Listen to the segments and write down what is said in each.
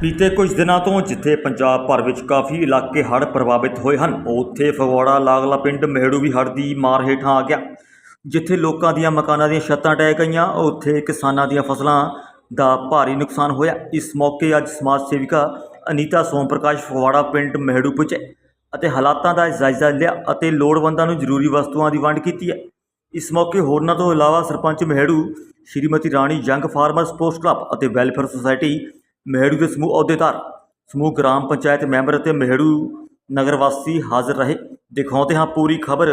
ਬੀਤੇ ਕੁਝ ਦਿਨਾਂ ਤੋਂ ਜਿੱਥੇ ਪੰਜਾਬ ਭਰ ਵਿੱਚ ਕਾਫੀ ਇਲਾਕੇ ਹੜ੍ਹ ਪ੍ਰਭਾਵਿਤ ਹੋਏ ਹਨ, ਉੱਥੇ ਫਗਵਾੜਾ, ਲਾਗਲਾ ਪਿੰਡ, ਮਹਿੜੂ ਵੀ ਹੜ੍ਹ ਦੀ ਮਾਰ ਹੇਠਾਂ ਆ ਗਿਆ। ਜਿੱਥੇ ਲੋਕਾਂ ਦੀਆਂ ਮਕਾਨਾਂ ਦੀਆਂ ਛੱਤਾਂ ਟਹਿ ਗਈਆਂ, ਉੱਥੇ ਕਿਸਾਨਾਂ ਦੀਆਂ ਫਸਲਾਂ ਦਾ ਭਾਰੀ ਨੁਕਸਾਨ ਹੋਇਆ। ਇਸ ਮੌਕੇ ਅੱਜ ਸਮਾਜ ਸੇਵਿਕਾ ਅਨੀਤਾ ਸੋਮ ਪ੍ਰਕਾਸ਼ ਫਗਵਾੜਾ ਪਿੰਡ ਮਹਿੜੂ ਪੁੱਜੇ ਅਤੇ ਹਾਲਾਤਾਂ ਦਾ ਜਾਇਜ਼ਾ ਲਿਆ ਅਤੇ ਲੋੜਵੰਦਾਂ ਨੂੰ ਜ਼ਰੂਰੀ ਵਸਤੂਆਂ ਦੀ ਵੰਡ ਕੀਤੀ ਹੈ। ਇਸ ਮੌਕੇ ਹੋਰਨਾਂ ਤੋਂ ਇਲਾਵਾ sarpanch Mahiru, Shrimati Rani young farmer sports club ਅਤੇ ਵੈਲਫੇਅਰ ਸੁਸਾਇਟੀ ਮਹਿੜੂ ਦੇ ਸਮੂਹ ਅਹੁਦੇਦਾਰ ਸਮੂਹ ਗ੍ਰਾਮ ਪੰਚਾਇਤ ਮੈਂਬਰ ਅਤੇ ਮਹਿੜੂ ਨਗਰ ਵਾਸੀ ਹਾਜ਼ਰ ਰਹੇ। ਦਿਖਾਉਂਦੇ ਹਾਂ ਪੂਰੀ ਖਬਰ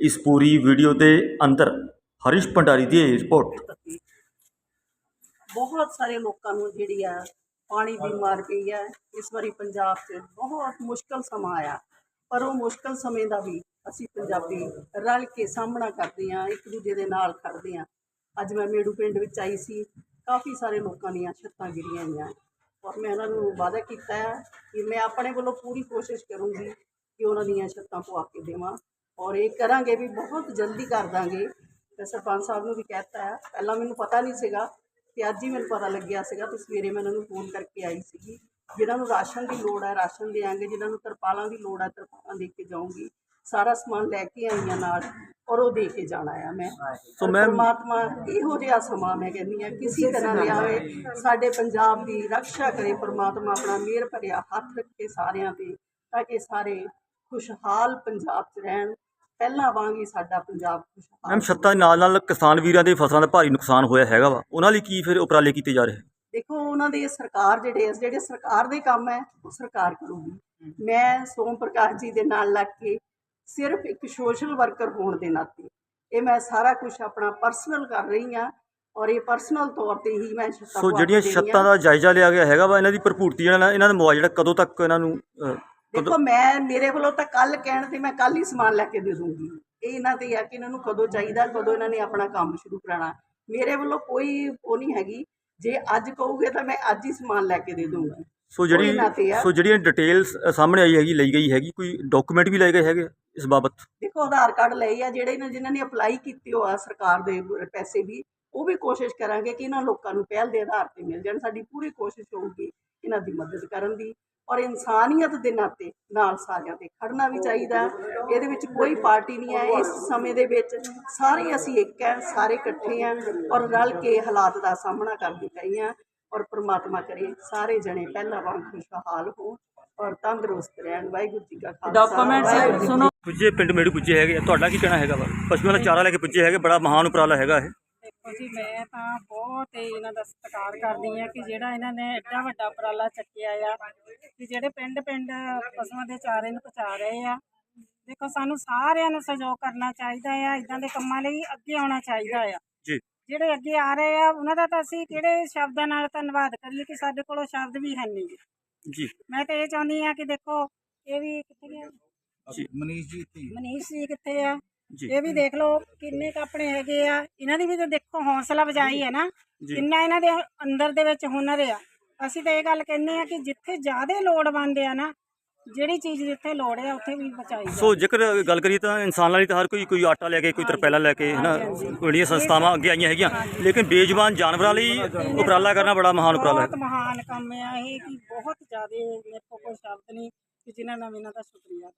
ਇਸ ਪੂਰੀ ਵੀਡੀਓ ਦੇ ਅੰਦਰ। ਹਰੀਸ਼ ਭੰਡਾਰੀ ਦੀ ਰਿਪੋਰਟ। ਬਹੁਤ ਸਾਰੇ ਲੋਕਾਂ ਨੂੰ ਜਿਹੜੀ ਆ ਪਾਣੀ ਦੀ ਮਾਰ ਪਈ ਹੈ ਇਸ ਵਾਰੀ ਪੰਜਾਬ 'ਚ ਬਹੁਤ ਮੁਸ਼ਕਲ ਸਮਾਂ ਆਇਆ। ਪਰ ਉਹ ਮੁਸ਼ਕਲ ਸਮੇਂ ਦਾ ਵੀ ਅਸੀਂ ਪੰਜਾਬੀ ਰਲ ਕੇ ਸਾਹਮਣਾ ਕਰਦੇ ਹਾਂ, ਇੱਕ ਦੂਜੇ ਦੇ ਨਾਲ ਖੜਦੇ ਹਾਂ। ਅੱਜ ਮੈਂ ਮੇੜੂ ਪਿੰਡ ਵਿੱਚ ਆਈ ਸੀ। ਕਾਫੀ ਸਾਰੇ ਲੋਕਾਂ ਦੀਆਂ ਛੱਤਾਂ ਗਿਰੀਆਂ ਹੋਈਆਂ। ਔਰ ਮੈਂ ਉਹਨਾਂ ਨੂੰ ਵਾਅਦਾ ਕੀਤਾ ਹੈ ਕਿ ਮੈਂ ਆਪਣੇ ਵੱਲੋਂ ਪੂਰੀ ਕੋਸ਼ਿਸ਼ ਕਰੂੰਗੀ ਕਿ ਉਹਨਾਂ ਦੀਆਂ ਛੱਤਾਂ ਪਵਾ ਕੇ ਦੇਵਾਂ ਔਰ ਇਹ ਕਰਾਂਗੇ ਵੀ ਬਹੁਤ ਜਲਦੀ ਕਰ ਦਾਂਗੇ। ਤੇ ਸਰਪੰਚ ਸਾਹਿਬ ਨੂੰ ਵੀ ਕਹਿਤਾ ਹੈ। ਪਹਿਲਾਂ ਮੈਨੂੰ ਪਤਾ ਨਹੀਂ ਸੀਗਾ ਤੇ ਅੱਜ ਹੀ ਮੈਨੂੰ ਪਤਾ ਲੱਗਿਆ ਸੀਗਾ। ਤੇ ਸਵੇਰੇ ਮੈਂ ਉਹਨਾਂ ਨੂੰ ਫੋਨ ਕਰਕੇ ਆਈ ਸੀਗੀ। ਜਿਨ੍ਹਾਂ ਨੂੰ ਰਾਸ਼ਨ ਦੀ ਲੋੜ ਹੈ, ਰਾਸ਼ਨ ਦੇਾਂਗੇ ਜਿਨ੍ਹਾਂ ਨੂੰ ਤਰਪਾਲਾਂ ਦੀ ਲੋੜ ਹੈ, ਤਰਪਾਲਾਂ ਦੇ ਕੇ ਜਾਊਂਗੀ। ਸਾਰਾ ਸਮਾਨ ਲੈ ਕੇ ਆਈ ਹਾਂ ਨਾਲ ਔਰ ਉਹ ਦੇ ਕੇ ਜਾਣਾ ਆ ਮੈਂ। ਸੋ ਮੈਮ- ਪਰਮਾਤਮਾ ਇਹੋ ਜਿਹਾ ਸਮਾਂ ਮੈਂ ਕਹਿੰਦੀ ਆ ਕਿਸੇ ਤਰ੍ਹਾਂ ਲਿਆਵੇ ਸਾਡੇ ਪੰਜਾਬ ਦੀ ਰੱਖਿਆ ਕਰੇ ਪਰਮਾਤਮਾ ਆਪਣਾ ਮਿਹਰ ਭਰਿਆ ਹੱਥ ਰੱਖੇ ਸਾਰਿਆਂ ਤੇ ਤਾਂ ਕਿ ਸਾਰੇ ਖੁਸ਼ਹਾਲ ਪੰਜਾਬ 'ਚ ਰਹਿਣ। ਪਹਿਲਾਂ ਵਾਂਗ ਹੀ ਸਾਡਾ ਪੰਜਾਬ ਖੁਸ਼ਹਾਲ ਮੈਮ ਛੱਤਾਂ ਨਾਲ ਨਾਲ ਕਿਸਾਨ ਵੀਰਾਂ ਦੇ ਫਸਲਾਂ ਦਾ ਭਾਰੀ ਨੁਕਸਾਨ ਹੋਇਆ ਹੈਗਾ ਵਾ। ਉਹਨਾਂ ਲਈ ਕੀ ਫਿਰ ਉਪਰਾਲੇ ਕੀਤੇ ਜਾ ਰਹੇ ਦੇਖੋ ਉਹਨਾਂ ਦੇ ਸਰਕਾਰ ਜਿਹੜੇ ਜਿਹੜੇ ਸਰਕਾਰ ਦੇ ਕੰਮ ਹੈ ਉਹ ਸਰਕਾਰ ਕਰੂਗੀ। ਮੈਂ ਸੋਮ ਪ੍ਰਕਾਸ਼ ਜੀ ਦੇ ਨਾਲ ਲੱਗ ਕੇ ਸਿਰਫ ਇੱਕ ਸੋਸ਼ਲ ਵਰਕਰ ਹੋਣ ਦੇ ਨਾਤੇ ਇਹ ਮੈਂ ਸਾਰਾ ਕੁਝ ਆਪਣਾ ਪਰਸਨਲ ਕਰ ਰਹੀ ਹਾਂ ਔਰ ਇਹ ਪਰਸਨਲ ਤੌਰ ਤੇ ਹੀ ਮੈਂ ਛੱਤਾਂ ਸੋ ਜਿਹੜੀਆਂ। ਛੱਤਾਂ ਦਾ ਜਾਇਜ਼ਾ ਲਿਆ ਗਿਆ ਹੈਗਾ ਵਾ ਇਹਨਾਂ ਦੀ ਭਰਪੂਰਤੀ ਜਿਹੜਾ ਇਹਨਾਂ ਦਾ ਮੁਆਵਜ਼ਾ ਕਦੋਂ ਤੱਕ ਇਹਨਾਂ ਨੂੰ ਦੇਖੋ ਮੈਂ ਮੇਰੇ ਵੱਲੋਂ ਤਾਂ ਕੱਲ ਕਹਿਣ ਤੇ ਮੈਂ ਕੱਲ ਹੀ ਸਮਾਨ ਲੈ ਕੇ ਦੇ ਦੂੰਗੀ ਇਹ ਇਹਨਾਂ ਤੇ ਆ ਕਿ ਇਹਨਾਂ ਨੂੰ ਕਦੋਂ ਚਾਹੀਦਾ ਕਦੋਂ ਇਹਨਾਂ ਨੇ ਆਪਣਾ ਕੰਮ ਸ਼ੁਰੂ ਕਰਾਉਣਾ ਮੇਰੇ ਵੱਲੋਂ ਕੋਈ ਉਹ ਨਹੀਂ ਹੈਗੀ ਜੇ ਅੱਜ ਕਹੋਗੇ ਤਾਂ ਮੈਂ ਅੱਜ ਹੀ ਸਮਾਨ ਲੈ ਕੇ ਦੇ ਦੂੰਗੀ ਸੋ ਜਿਹੜੀ। ਸੋ ਜਿਹੜੀਆਂ ਡਿਟੇਲਸ ਸਾਹਮਣੇ ਆਈ ਹੈਗੀ ਲਈ ਗਈ ਹੈਗੀ ਕੋਈ ਡਾਕੂਮੈਂਟ ਵੀ ਲਏ ਗਏ ਹੈਗੇ ਇਸ ਬਾਬਤ। ਦੇਖੋ, ਆਧਾਰ ਕਾਰਡ ਲਏ ਆ, ਜਿਹੜੇ ਨੇ ਜਿਨ੍ਹਾਂ ਨੇ ਅਪਲਾਈ ਕੀਤੇ ਹੋ ਆ ਸਰਕਾਰ ਦੇ ਪੈਸੇ ਵੀ, ਉਹ ਵੀ ਕੋਸ਼ਿਸ਼ ਕਰਾਂਗੇ ਕਿ ਇਹਨਾਂ ਲੋਕਾਂ ਨੂੰ ਪਹਿਲ ਦੇ ਆਧਾਰ ਤੇ ਮਿਲ ਜਾਣ। ਸਾਡੀ ਪੂਰੀ ਕੋਸ਼ਿਸ਼ ਹੋਊਗੀ ਇਹਨਾਂ ਦੀ ਮਦਦ ਕਰਨ ਦੀ। ਔਰ ਇਨਸਾਨੀਅਤ ਦੇ ਨਾਤੇ ਨਾਲ ਸਾਰਿਆਂ ਤੇ ਖੜਨਾ ਵੀ ਚਾਹੀਦਾ। ਇਹਦੇ ਵਿੱਚ ਕੋਈ ਪਾਰਟੀ ਨਹੀਂ ਹੈ। ਇਸ ਸਮੇਂ ਦੇ ਵਿੱਚ ਸਾਰੇ ਅਸੀਂ ਇੱਕ ਹੈ, ਸਾਰੇ ਇਕੱਠੇ ਹਾਂ ਔਰ ਰਲ ਕੇ ਹਾਲਾਤ ਦਾ ਸਾਹਮਣਾ ਕਰਦੇ ਪਏ ਹਾਂ ਔਰ ਪ੍ਰਮਾਤਮਾ ਕਰੇ ਸਾਰੇ ਜਣੇ ਪਹਿਲਾਂ ਵਾਂਗ ਖੁਸ਼ਹਾਲ ਹੋਣ। ਔਰ ਤੰਦਰੁਸਤ ਰਹਿਣ। ਵਾਹਿਗੁਰੂ ਜੀ ਕਾ ਖਾਲਸਾ ਡਾਕੂਮੈਂਟਸ ਵਾਹਿਗੁਰੂ ਜੀ ਸੁਣੋ। ਪੁੱਜੇ ਪਿੰਡ ਮੇੜੂ ਪੁੱਜੇ ਹੈਗੇ ਆ। ਤੁਹਾਡਾ ਕੀ ਕਹਿਣਾ ਹੈਗਾ ਵਾ? ਪਸ਼ੂਆਂ ਦਾ ਚਾਰਾ ਲੈ ਕੇ ਪੁੱਜੇ ਹੈਗੇ ਬੜਾ ਮਹਾਨ ਉਪਰਾਲਾ ਹੈਗਾ ਇਹ। ਦੇਖੋ ਜੀ ਮੈਂ ਤਾਂ ਬਹੁਤ ਹੀ ਇਹਨਾਂ ਦਾ ਸਤਿਕਾਰ ਕਰਦੀ ਆ ਕਿ ਜਿਹੜਾ ਇਹਨਾਂ ਨੇ ਐਡਾ ਵੱਡਾ ਉਪਰਾਲਾ ਚੱਕਿਆ ਆ ਕਿ ਜਿਹੜੇ ਪਿੰਡ ਪਿੰਡ ਪਸ਼ੂਆਂ ਦੇ ਚਾਰੇ ਨੂੰ ਪਹੁੰਚਾ ਰਹੇ ਆ। ਦੇਖੋ ਸਾਨੂੰ ਸਾਰਿਆਂ ਨੂੰ ਸਹਿਯੋਗ ਕਰਨਾ ਚਾਹੀਦਾ ਆ ਇਦਾਂ ਦੇ ਕੰਮਾਂ ਲਈ ਅੱਗੇ ਆਉਣਾ ਚਾਹੀਦਾ ਆ। ਜੀ। ਜਿਹੜੇ ਅੱਗੇ ਆ ਰਹੇ ਆ ਉਹਨਾਂ ਦਾ ਤਾਂ ਅਸੀਂ ਕਿਹੜੇ ਸ਼ਬਦਾਂ ਨਾਲ ਧੰਨਵਾਦ ਕਰੀਏ ਕਿ ਸਾਡੇ ਕੋਲੋਂ ਸ਼ਬਦ ਵੀ ਹੈ ਨਹੀਂ ਜੀ। ਮੈਂ ਤਾਂ ਇਹ ਚਾਹੁੰਦੀ ਆ ਕਿ ਦੇਖੋ ਇਹ ਵੀ ਕਿੱਥੇ ਗਿਆ ਜੀ। ਮਨੀਸ਼ ਜੀ ਧੀ ਮਨੀਸ਼ ਜੀ ਕਿੱਥੇ ਆ? ਜੀ। ਇਹ ਵੀ ਦੇਖ ਲਓ ਕਿੰਨੇ ਕੁ ਆਪਣੇ ਹੈਗੇ ਆ। ਇਹਨਾਂ ਦੀ ਵੀ ਤਾਂ ਦੇਖੋ ਹੌਸਲਾ ਵਜਾਈ ਹੈ ਨਾ। ਜੀ। ਕਿੰਨਾ ਇਹਨਾਂ ਦੇ ਅੰਦਰ ਦੇ ਵਿੱਚ ਹੁਨਰ ਆ। ਅਸੀਂ ਤਾਂ ਇਹ ਗੱਲ ਕਹਿੰਦੇ ਆ ਕਿ ਜਿੱਥੇ ਜ਼ਿਆਦਾ ਲੋੜਵੰਦ ਆ ਨਾ ਜਿਹੜੀ ਚੀਜ਼ ਜਿੱਥੇ ਲੋੜ ਆ ਉੱਥੇ ਵੀ ਬਚਾਈ ਜਾਵੇ। ਸੋ ਜੇਕਰ ਗੱਲ ਕਰੀਏ ਤਾਂ ਇਨਸਾਨਾਂ ਲਈ ਤਾਂ ਹਰ ਕੋਈ ਕੋਈ ਆਟਾ ਲੈ ਕੇ ਕੋਈ ਤਰਪੈਲਾ ਲੈ ਕੇ ਹਨਾ ਜਿਹੜੀਆਂ ਸੰਸਥਾਵਾਂ ਅੱਗੇ ਆਈਆਂ ਹੈਗੀਆਂ ਲੇਕਿਨ ਬੇਜ਼ੁਬਾਨ ਜਾਨਵਰਾਂ ਲਈ ਉਪਰਾਲਾ ਕਰਨਾ ਬੜਾ ਮਹਾਨ ਉਪਰਾਲਾ ਹੈ। ਬਹੁਤ ਮਹਾਨ ਕੰਮ ਆ ਇਹ ਕਿ ਬਹੁਤ ਜ਼ਿਆਦਾ ਮੇਰੇ ਕੋਲ ਕੋਈ ਸ਼ਬਦ ਨਹੀਂ ਕਿ ਜਿਨ੍ਹਾਂ ਨਾਲ ਮੈਂ ਇਹਨਾਂ ਦਾ ਸ਼ੁਕਰੀਆ।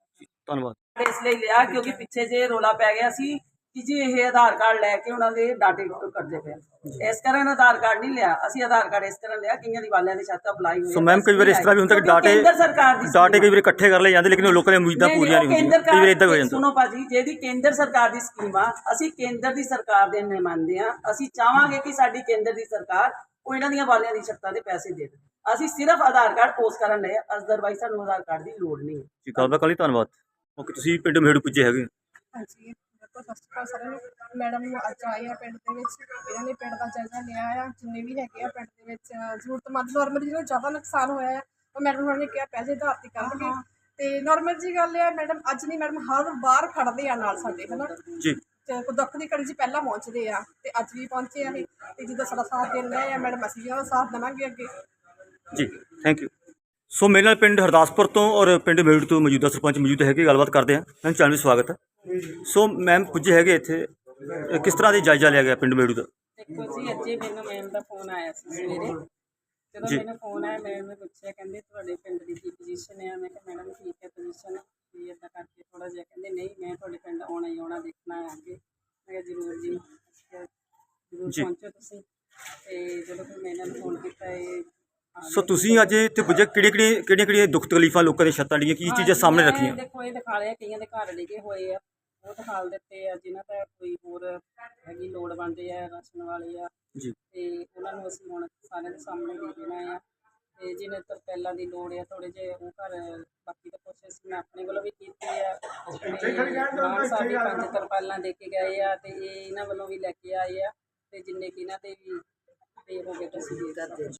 ਧੰਨਵਾਦ। ਇਸ ਲਈ ਲਿਆ ਕਿਉਂਕਿ ਪਿੱਛੇ ਜੇ ਰੋਲਾ ਪੈ ਗਿਆ ਸੀ ਕਿ ਜੀ ਇਹ ਆਧਾਰ ਕਾਰਡ ਲੈ ਕੇ ਉਹਨਾਂ ਦੇ ਡਾਟੇ ਕਰਦੇ ਪਏ। ਇਸ ਕਾਰਨ ਆਧਾਰ ਕਾਰਡ ਨਹੀਂ ਲਿਆ। ਅਸੀਂ ਆਧਾਰ ਕਾਰਡ ਇਸ ਤਰ੍ਹਾਂ ਲਿਆ ਕਈਆਂ ਦੀ ਵਾਲਿਆਂ ਦੀ ਛੱਤ ਅਪਲਾਈ ਹੋਈ ਸੋ ਮੈਮ ਕਈ ਵਾਰ ਇਸ ਤਰ੍ਹਾਂ ਵੀ ਹੁੰਦਾ ਕਿ ਡਾਟੇ ਕੇਂਦਰ ਸਰਕਾਰ ਦੀ ਡਾਟੇ ਕਈ ਵਾਰ ਇਕੱਠੇ ਕਰ ਲਏ ਜਾਂਦੇ ਲੇਕਿਨ ਉਹ ਲੋਕਾਂ ਦੀਆਂ ਉਮੀਦਾਂ ਪੂਰੀਆਂ ਨਹੀਂ ਹੁੰਦੀਆਂ। ਕਈ ਵਾਰ ਇਦਾਂ ਹੋ ਜਾਂਦਾ। ਸੁਣੋ ਭਾਜੀ ਜਿਹਦੀ ਕੇਂਦਰ ਸਰਕਾਰ ਦੀ ਸਕੀਮ ਆ ਅਸੀਂ ਕੇਂਦਰ ਦੀ ਸਰਕਾਰ ਦੇ ਨੁਮਾਇੰਦੇ ਆ। ਅਸੀਂ ਚਾਹਾਂਗੇ ਕਿ ਸਾਡੀ ਕੇਂਦਰ ਦੀ ਸਰਕਾਰ ਉਹ ਇਹਨਾਂ ਦੀਆਂ ਵਾਲਿਆਂ ਦੀ ਛੱਤਾਂ ਦੇ ਪੈਸੇ ਦੇ ਦੇ ਅਸੀਂ ਸਿਰਫ ਆਧਾਰ ਕਾਰਡ ਪੋਸਟ ਕਰਨ ਲਏ ਅਦਰਵਾਈਜ਼ ਸਾਨੂੰ ਆਧਾਰ ਕਾਰਡ ਦੀ ਲੋੜ ਨਹੀਂ ਹੈ। ਜੀ ਗੱਲਬਾਤ ਕਰੀ ਧੰਨਵਾਦ। ਓਕੇ ਤੁਸੀਂ ਪਿੰਡ ਮੇੜੂ ਪੁੱਜੇ ਹੈਗੇ ਹਾਂਜੀ। ਸਤਿ ਸ਼੍ਰੀ ਅਕਾਲ ਸਾਰਿਆਂ ਨੂੰ। ਮੈਡਮ ਅੱਜ ਆਏ ਆ ਪਿੰਡ ਦੇ ਵਿੱਚ। ਇਹਨਾਂ ਨੇ ਪਿੰਡ ਦਾ ਜਾਇਜ਼ਾ ਲਿਆ ਆ। ਜਿੰਨੇ ਵੀ ਹੈਗੇ ਆ ਪਿੰਡ ਦੇ ਵਿੱਚ ਜ਼ਰੂਰਤਮੰਦ ਨੋਰਮਲ ਜਿਹਨੂੰ ਜ਼ਿਆਦਾ ਨੁਕਸਾਨ ਹੋਇਆ ਆ ਉਹ ਮੈਡਮ ਹੋਣਾ ਨੇ ਕਿਹਾ ਪਹਿਲੇ ਆਧਾਰ ਤੇ ਕਰਨਗੇ ਤੇ ਨਾਰਮਲ ਜੀ ਗੱਲ ਆ ਮੈਡਮ ਅੱਜ ਨਹੀਂ ਮੈਡਮ ਹਰ ਵਾਰ ਖੜਦੇ ਆ ਨਾਲ ਸਾਡੇ ਹਨਾ? ਜੀ। ਤੇ ਕੋਈ ਦੁੱਖ ਦੀ ਘੜੀ 'ਚ ਪਹਿਲਾਂ ਪਹੁੰਚਦੇ ਆ ਤੇ ਅੱਜ ਵੀ ਪਹੁੰਚੇ ਆ ਇਹ। ਤੇ ਜਿੱਦਾਂ ਸਾਡਾ ਸਾਥ ਦੇਣ ਰਹੇ ਆ ਮੈਡਮ ਅਸੀਂ ਵੀ ਉਹਦਾ ਸਾਥ ਦੇਵਾਂਗੇ ਅੱਗੇ। ਜੀ ਥੈਂਕ ਯੂ ਸੋ ਮੇਰੇ ਨਾਲ ਪਿੰਡ ਹਰਦਾਸਪੁਰ ਤੋਂ ਔਰ ਪਿੰਡ ਮੇੜੂ ਤੋਂ ਮੌਜੂਦਾ ਸਰਪੰਚ ਮੌਜੂਦ ਹੈਗੇ ਗੱਲਬਾਤ ਕਰਦੇ ਹਾਂ। ਮੈਮ ਚੈਨਲ ਵਿੱਚ ਸਵਾਗਤ ਹੈ। ਸੋ ਮੈਮ ਪੁੱਜੇ ਹੈਗੇ ਇੱਥੇ। ਅਹ ਕਿਸ ਤਰ੍ਹਾਂ ਦੀ ਜਾਇਜ਼ਾ ਲਿਆ ਗਿਆ ਪਿੰਡ ਮੇੜੂ ਦਾ ਦੇਖੋ ਜੀ ਅੱਜੇ ਮੈਨੂੰ ਮੈਮ ਦਾ ਫੋਨ ਆਇਆ ਸੀ ਸਵੇਰੇ। ਜਦੋਂ ਜੀ। ਮੈਨੂੰ ਫੋਨ ਆਇਆ ਮੈਂ ਉਹਨੂੰ ਪੁੱਛਿਆ ਕਹਿੰਦੇ ਤੁਹਾਡੇ ਪਿੰਡ ਦੀ ਕੀ ਪੋਜੀਸ਼ਨ ਹੈ? ਮੈਂ ਕਿਹਾ ਮੈਡਮ ਠੀਕ ਹੈ ਪੋਜੀਸ਼ਨ ਵੀ ਇਦਾਂ ਕਰਕੇ ਥੋੜਾ ਜਿਹਾ ਕਹਿੰਦੇ ਨਹੀਂ ਮੈਂ ਤੁਹਾਡੇ ਪਿੰਡ ਆਉਣਾ ਹੀ ਆਉਣਾ ਦੇਖਣਾ ਹੈ ਅੱਗੇ। ਮੈਂ ਕਿਹਾ ਜ਼ਰੂਰ ਜੀ ਜ਼ਰੂਰ ਜੀ। ਪਹੁੰਚੋ ਤੁਸੀਂ। ਤੇ ਜਦੋਂ ਫਿਰ ਮੈਂ ਇਹਨਾਂ ਨੂੰ ਫੋਨ ਕੀਤਾ ਇਹ ਸੋ। ਤੁਸੀਂ ਅੱਜ ਇੱਥੇ ਪੁੱਜੇ ਕਿਹੜੇ ਕਿਹੜੇ ਕਿਹੜੀਆਂ ਕਿਹੜੀਆਂ ਦੁੱਖ ਤਕਲੀਫਾਂ ਲੋਕਾਂ ਦੇ ਛੱਤਾਂ ਦੀਆਂ ਕੀ ਚੀਜ਼ਾਂ ਹਾਂਜੀ, ਸਾਹਮਣੇ ਮੈਂ ਰੱਖੀਆਂ? ਦੇਖੋ ਇਹ ਦਿਖਾ ਰਹੇ ਆ, ਕਈਆਂ ਦੇ ਘਰ ਡਿੱਗੇ ਹੋਏ ਆ ਉਹ ਦਿਖਾਲ ਦਿੱਤੇ ਆ ਜਿਨ੍ਹਾਂ ਦਾ ਕੋਈ ਹੋਰ ਹੈਗੀ ਲੋੜ ਬੰਦੇ ਆ ਰਾਸ਼ਨ ਵਾਲੇ ਆ। ਜੀ। ਤੇ ਉਹਨਾਂ ਨੂੰ ਅਸੀਂ ਹੁਣ ਸਾਰਿਆਂ ਦੇ ਸਾਹਮਣੇ ਦੇ ਦੇਣਾ ਆ। ਤੇ ਜਿਹਨੇ ਤਰਪੈਲਾਂ ਦੀ ਲੋੜ ਆ ਥੋੜੇ ਜਿਹੇ ਉਹ ਘਰ ਬਾਕੀ ਤਾਂ ਕੋਸ਼ਿਸ਼ ਮੈਂ ਆਪਣੇ ਵੱਲੋਂ ਵੀ ਕੀਤੀ ਆ। ਤੇ ਨਾਲ ਸਾਡੀ ਪੰਜ ਤਰਪਾਲਾਂ ਦੇ ਕੇ ਗਏ ਆ ਤੇ ਇਹ ਇਹਨਾਂ ਵੱਲੋਂ ਵੀ ਲੈ ਕੇ ਆਏ ਆ ਤੇ ਜਿੰਨੇ ਕਿ ਇਹਨਾਂ ਦੇ ਵੀ ਪੇ ਹੋ ਗਏ ਤੁਸੀਂ ਦੇ ਸਕਦੇ